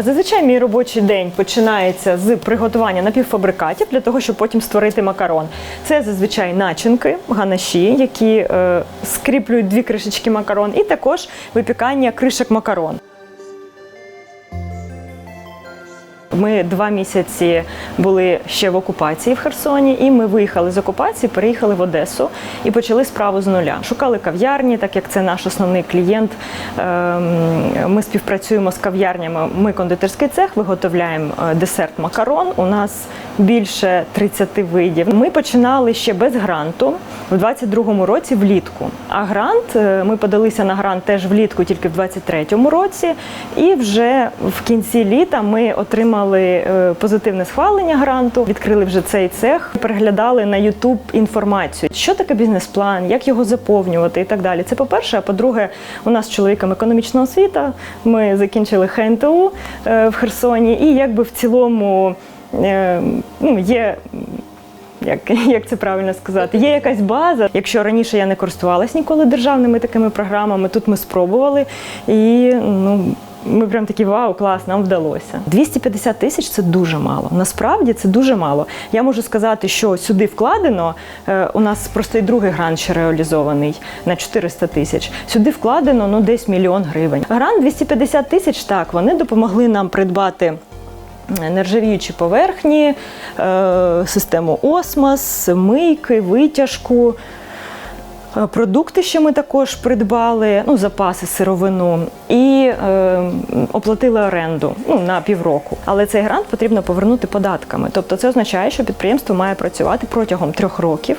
Зазвичай мій робочий день починається з приготування напівфабрикатів для того, щоб потім створити макарон. Це зазвичай начинки, ганаші, які е, скріплюють дві кришечки макарон, і також випікання кришок макарон. Ми два місяці були ще в окупації в Херсоні, і ми виїхали з окупації, переїхали в Одесу і почали справу з нуля. Шукали кав'ярні, так як це наш основний клієнт. Ем, Ми співпрацюємо з кав'ярнями. Ми кондитерський цех, виготовляємо е, десерт макарон. У нас більше 30 видів. Ми починали ще без гранту в 22-му році влітку. А грант е, ми подалися на грант теж влітку, тільки в 23-му році. І вже в кінці літа ми отримали е, позитивне схвалення гранту, відкрили вже цей цех, переглядали на YouTube інформацію, що таке бізнес-план, як його заповнювати і так далі. Це по-перше. А по-друге, у нас з чоловіком економічна освіта. Ми закінчили ХНТУ е, в Херсоні, і якби в цілому е, ну, є як, як це правильно сказати? Є якась база. Якщо раніше я не користувалась ніколи державними такими програмами, тут ми спробували і ну. Ми прям такі вау, клас, нам вдалося. 250 тисяч це дуже мало. Насправді це дуже мало. Я можу сказати, що сюди вкладено. е, У нас просто і другий грант ще реалізований на 400 тисяч. Сюди вкладено ну десь мільйон гривень. Грант 250 тисяч. Так, вони допомогли нам придбати нержавіючі поверхні, е, систему осмос, мийки, витяжку. Е, Продукти ще ми також придбали, ну, запаси, сировину, і е, оплатили оренду ну, на півроку. Але цей грант потрібно повернути податками. Тобто це означає, що підприємство має працювати протягом трьох років.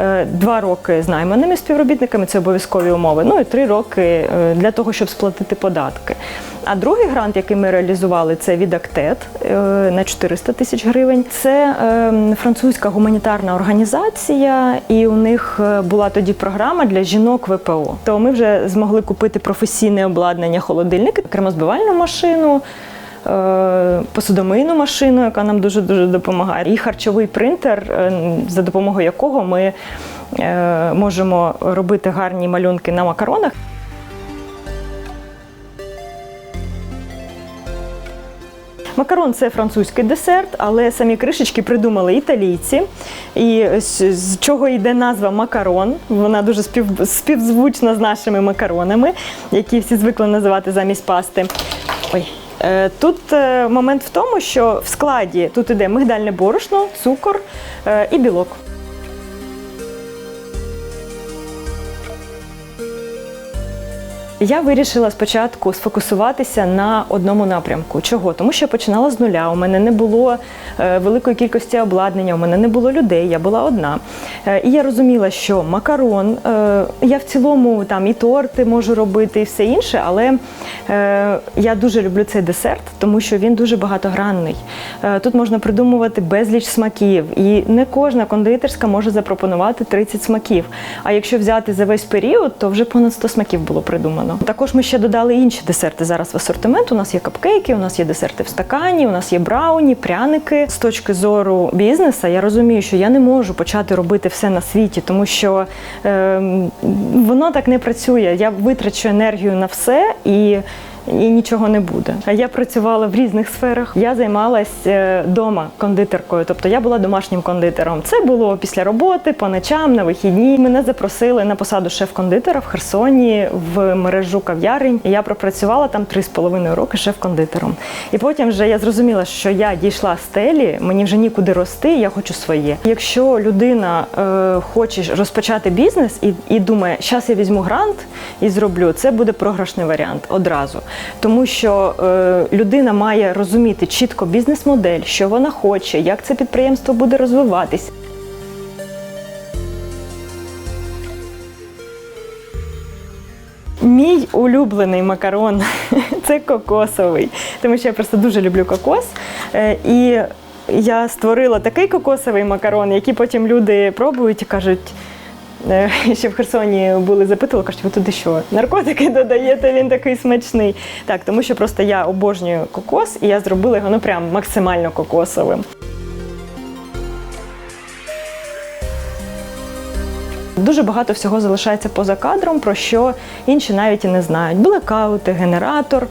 Е, Два роки з найманими співробітниками це обов'язкові умови. Ну і три роки е, для того, щоб сплатити податки. А другий грант, який ми реалізували, це від Актет е, на 400 тисяч гривень. Це е, французька гуманітарна організація, і у них була тоді програма для жінок ВПО. То ми вже змогли купити професійне обладнання, холодильник, кремозбивальну машину. Е, Посудомийну машину, яка нам дуже дуже допомагає, і харчовий принтер, е, за допомогою якого ми е, можемо робити гарні малюнки на макаронах. Макарон це французький десерт, але самі кришечки придумали італійці. І з, чого йде назва макарон. Вона дуже спів, співзвучна з нашими макаронами, які всі звикли називати замість пасти. Ой. Е, Тут е, момент в тому, що в складі тут іде мигдальне борошно, цукор е, і білок. Я вирішила спочатку сфокусуватися на одному напрямку. Чого? Тому що я починала з нуля. У мене не було е, великої кількості обладнання, у мене не було людей, я була одна. Е, і я розуміла, що макарон, е, я в цілому там і торти можу робити, і все інше, але я дуже люблю цей десерт, тому що він дуже багатогранний. Тут можна придумувати безліч смаків, і не кожна кондитерська може запропонувати 30 смаків. А якщо взяти за весь період, то вже понад 100 смаків було придумано. Також ми ще додали інші десерти зараз в асортимент. У нас є капкейки, у нас є десерти в стакані, у нас є брауні, пряники. З точки зору бізнесу я розумію, що я не можу почати робити все на світі, тому що е, воно так не працює. Я витрачу енергію на все і. І нічого не буде. А я працювала в різних сферах. Я займалась вдома кондитеркою, тобто я була домашнім кондитером. Це було після роботи, по ночам, на вихідні. Мене запросили на посаду шеф-кондитера в Херсоні в мережу кав'ярень. Я пропрацювала там три з половиною роки шеф-кондитером. І потім вже я зрозуміла, що я дійшла стелі, мені вже нікуди рости, я хочу своє. Якщо людина е, хоче розпочати бізнес і, і думає, зараз я візьму грант і зроблю, це буде програшний варіант одразу. Тому що е, людина має розуміти чітко бізнес-модель, що вона хоче, як це підприємство буде розвиватись. Мій улюблений макарон це кокосовий, тому що я просто дуже люблю кокос. Е, І я створила такий кокосовий макарон, який потім люди пробують і кажуть. Е, Ще в Херсоні були запитували, кажуть, ви туди що? Наркотики додаєте, він такий смачний. Так, тому що просто я обожнюю кокос, і я зробила його ну прям максимально кокосовим. Дуже багато всього залишається поза кадром, про що інші навіть і не знають. Блекаути, генератор.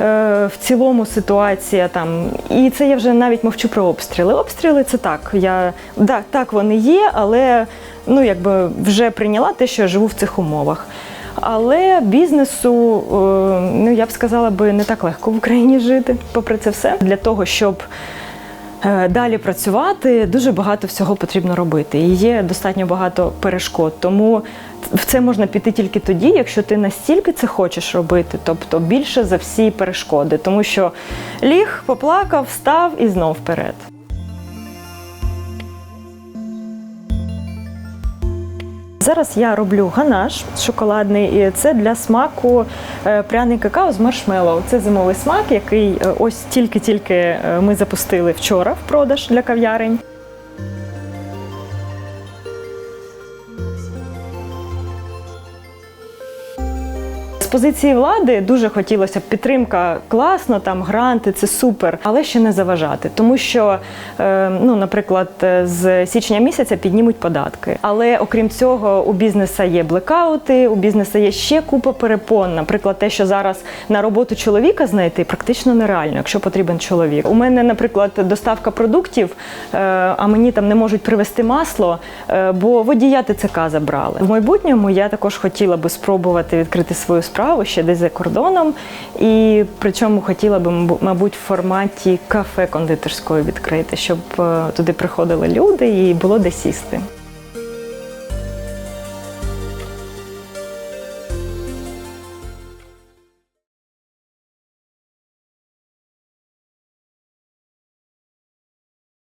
Е, в цілому ситуація там. І це я вже навіть мовчу про обстріли. Обстріли це так. Я да, так вони є, але ну якби вже прийняла те, що я живу в цих умовах. Але бізнесу, е, ну я б сказала би, не так легко в Україні жити, попри це все. Для того, щоб далі працювати, дуже багато всього потрібно робити. І є достатньо багато перешкод. Тому в це можна піти тільки тоді, якщо ти настільки це хочеш робити, тобто більше за всі перешкоди. Тому що ліг, поплакав, став і знов вперед. Зараз я роблю ганаш шоколадний, і це для смаку е, пряний какао з маршмеллоу. Це зимовий смак, який е, ось тільки-тільки е, ми запустили вчора в продаж для кав'ярень. Позиції влади дуже хотілося б підтримка класно, там гранти, це супер, але ще не заважати, тому що, е, ну, наприклад, е, з січня місяця піднімуть податки. Але окрім цього, у бізнеса є блекаути, у бізнеса є ще купа перепон. Наприклад, те, що зараз на роботу чоловіка знайти, практично нереально, якщо потрібен чоловік. У мене, наприклад, доставка продуктів, е, а мені там не можуть привезти масло, бо водія ТЦК забрали. В майбутньому я також хотіла би спробувати відкрити свою справу ще десь за кордоном, і причому хотіла би, мабу- мабуть, в форматі кафе кондитерської відкрити, щоб е, туди приходили люди і було де сісти.